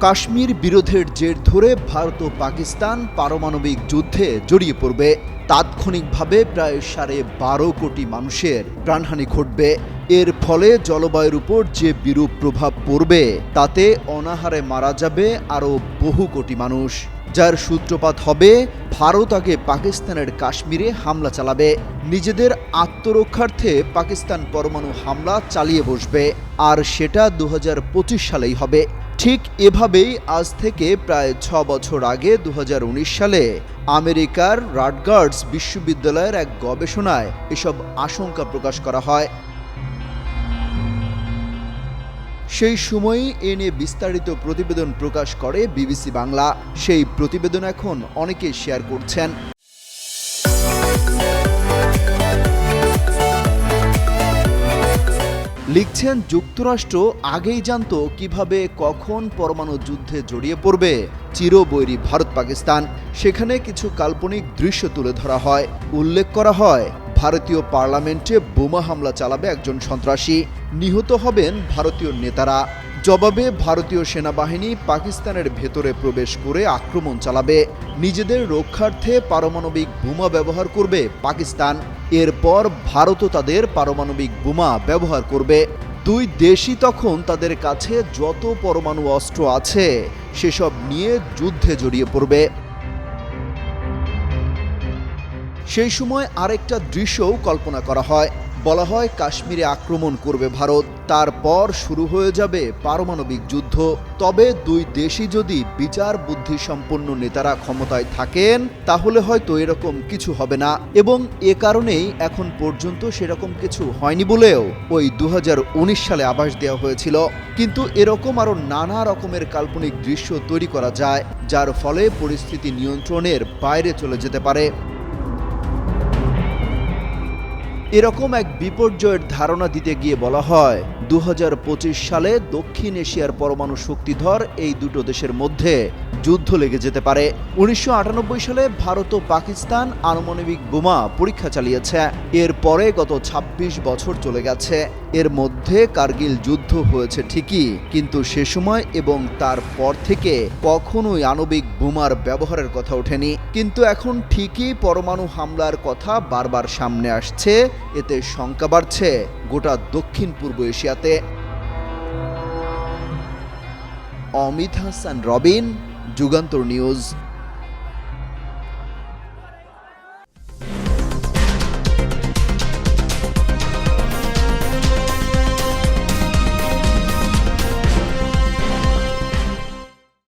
কাশ্মীর বিরোধের জের ধরে ভারত ও পাকিস্তান পারমাণবিক যুদ্ধে জড়িয়ে পড়বে। তাৎক্ষণিকভাবে প্রায় সাড়ে বারো কোটি মানুষের প্রাণহানি ঘটবে। এর ফলে জলবায়ুর উপর যে বিরূপ প্রভাব পড়বে, তাতে অনাহারে মারা যাবে আরও বহু কোটি মানুষ। যার সূত্রপাত হবে, ভারত আগে পাকিস্তানের কাশ্মীরে হামলা চালাবে। নিজেদের আত্মরক্ষার্থে পাকিস্তান পরমাণু হামলা চালিয়ে বসবে। আর সেটা দু হাজার পঁচিশ সালেই হবে। ঠিক এভাবেই আজ থেকে প্রায় ছ বছর আগে দু হাজার উনিশ সালে আমেরিকার রাডগার্ডস বিশ্ববিদ্যালয়ের এক গবেষণায় এসব আশঙ্কা প্রকাশ করা হয়। সেই সময়ই এ নিয়ে বিস্তারিত প্রতিবেদন প্রকাশ করে বিবিসি বাংলা। সেই প্রতিবেদন এখন অনেকে শেয়ার করছেন। লিখছেন যুক্তরাষ্ট্র আগেই জানত কীভাবে কখন পরমাণু যুদ্ধে জড়িয়ে পড়বে। চিরবৈরী ভারত পাকিস্তান। সেখানে কিছু কাল্পনিক দৃশ্য তুলে ধরা হয়। উল্লেখ করা হয়, ভারতীয় পার্লামেন্টে বোমা হামলা চালাবে একজন সন্ত্রাসী। নিহত হবেন ভারতীয় নেতারা। জবাবে ভারতীয় সেনাবাহিনী পাকিস্তানের ভেতরে প্রবেশ করে আক্রমণ চালাবে। নিজেদের রক্ষার্থে পারমাণবিক বোমা ব্যবহার করবে পাকিস্তান। এরপর ভারতও তাদের পারমাণবিক বোমা ব্যবহার করবে। দুই দেশই তখন তাদের কাছে যত পরমাণু অস্ত্র আছে, সেসব নিয়ে যুদ্ধে জড়িয়ে পড়বে। সেই সময় আরেকটা দৃশ্যও কল্পনা করা হয়। বলা হয়, কাশ্মীরে আক্রমণ করবে ভারত। তারপর শুরু হয়ে যাবে পারমাণবিক যুদ্ধ। তবে দুই দেশই যদি বিচার বুদ্ধি সম্পন্ন নেতারা ক্ষমতায় থাকেন, তাহলে হয়তো এরকম কিছু হবে না। এবং এ কারণেই এখন পর্যন্ত সেরকম কিছু হয়নি বলেও ওই দু হাজার উনিশ সালে আভাস দেওয়া হয়েছিল। কিন্তু এরকম আরও নানা রকমের কাল্পনিক দৃশ্য তৈরি করা যায়, যার ফলে পরিস্থিতি নিয়ন্ত্রণের বাইরে চলে যেতে পারে। এরকম এক বিপর্যয়ের ধারণা দিতে গিয়ে বলা হয় দু হাজার পঁচিশ সালে দক্ষিণ এশিয়ার পরমাণু শক্তিধর এই দুটো দেশের মধ্যে যুদ্ধ লেগে যেতে পারে। উনিশশো আটানব্বই সালে ভারত ও পাকিস্তান আনুমানবিক বোমা পরীক্ষা চালিয়েছে। এর পরে গত ২৬ বছর চলে গেছে। এর মধ্যে কার্গিল যুদ্ধ হয়েছে ঠিকই, কিন্তু সে সময় এবং তারপর থেকে কখনোই আণবিক বোমার ব্যবহারের কথা ওঠেনি। কিন্তু এখন ঠিকই পরমাণু হামলার কথা বারবার সামনে আসছে। এতে শঙ্কা বাড়ছে গোটা দক্ষিণ পূর্ব এশিয়াতে। অমিত হাসান রবিন যুগান্তর নিউজ।